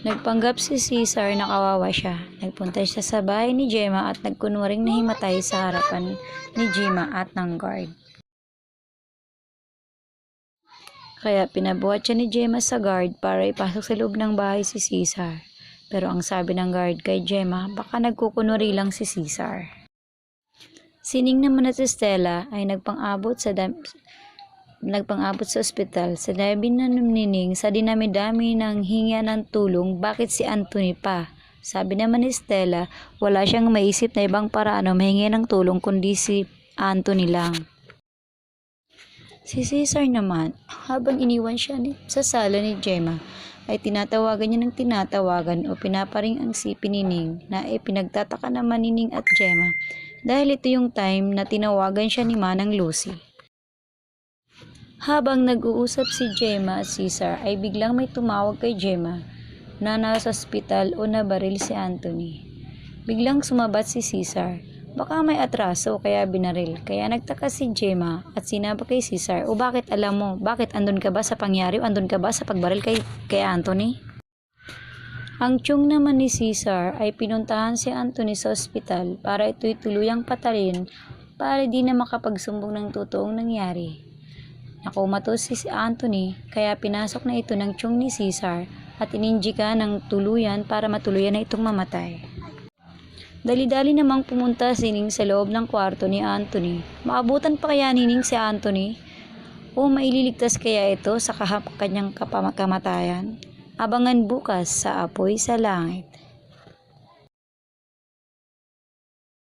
Nagpanggap si Caesar na kawawa siya. Nagpunta siya sa bahay ni Gemma at nagkunwaring nahimatay sa harapan ni Gemma at ng guard. Kaya pinabuhat siya ni Gemma sa guard para ipasok sa loob ng bahay si Caesar. Pero ang sabi ng guard kay Gemma, baka nagkukunwari lang si Caesar. Sining naman at si Stella ay nagpang-abot sa dam- nagpang-abot sa ospital sa labi na nining sa dinami-dami ng hinga ng tulong bakit si Anthony pa. Sabi naman ni Stella, wala siyang maisip na ibang paraan o mahingi ng tulong kundi si Anthony lang. Si Cesar naman, habang iniwan siya ni, sa sala ni Gemma, ay tinatawagan niya ng tinatawagan o pinaparing ang si Pinining na ipinagtataka naman ni Ning at Gemma dahil ito yung time na tinawagan siya ni Manang Lucy. Habang nag-uusap si Gemma at Cesar ay biglang may tumawag kay Gemma na nasa ospital o nabaril si Anthony. Biglang sumabat si Cesar. Baka may atraso kaya binaril. Kaya nagtaka si Gemma at sinabi kay Cesar, o bakit alam mo, bakit andun ka ba sa pangyari o andun ka ba sa pagbaril kay, kay Anthony? Ang tiyong naman ni Cesar ay pinuntahan si Anthony sa ospital para ito'y tuluyang patalin para di na makapagsumbong ng totoong nangyari. Nakumatos si Anthony kaya pinasok na ito ng tiyong ni Cesar at ininjika ng tuluyan para matuluyan na itong mamatay. Dali-dali namang pumunta si Ning sa loob ng kwarto ni Anthony. Maabutan pa kaya ni Ning si Anthony? O maililigtas kaya ito sa kahap kanyang kapama- kamatayan? Abangan bukas sa Apoy sa Langit.